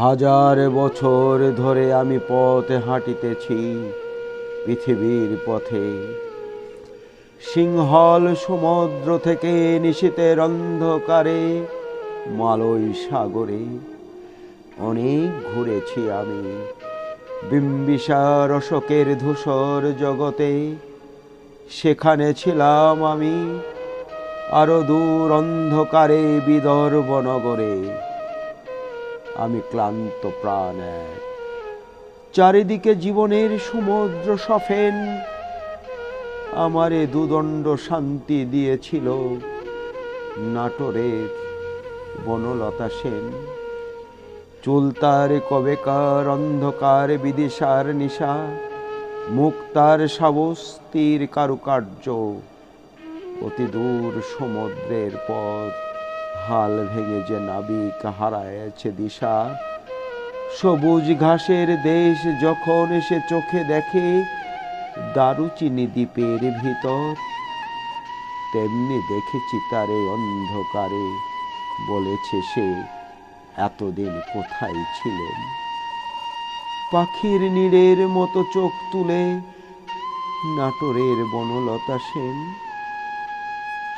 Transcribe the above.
হাজার বছর ধরে আমি পথে হাঁটিতেছি পৃথিবীর পথে। সিংহল সমুদ্র থেকে নিশীতের অন্ধকারে, মালয় সাগরে অনেক ঘুরেছি আমি। বিম্বিসার অশোকের ধূসর জগতে সেখানে ছিলাম আমি, আরও দূর অন্ধকারে বিদর্ভ নগরে। আমি ক্লান্ত প্রাণ। এক চারিদিকে জীবনের সমুদ্র সফেন। আমারে দুদণ্ড শান্তি দিয়েছিল নাটোরের বনলতা সেন। চুলতার কবেকার অন্ধকার বিদিশার নিশা মুক্তার সাবস্তির কারুকার্য। অতি দূর সমুদ্রের পথ হাল ভেঙে যে নাবিক হারায়েছে দিশা। সবুজ ঘাসের দেশ যখন সে চোখে দেখে, দারুচিনি দ্বীপের ভিতর। তেমনি দেখেছি তারে অন্ধকারে, বলেছে সে, এতদিন কোথায় ছিলেন? পাখির নীড়ের মতো চোখ তুলে, নাটোরের বনলতা সেন।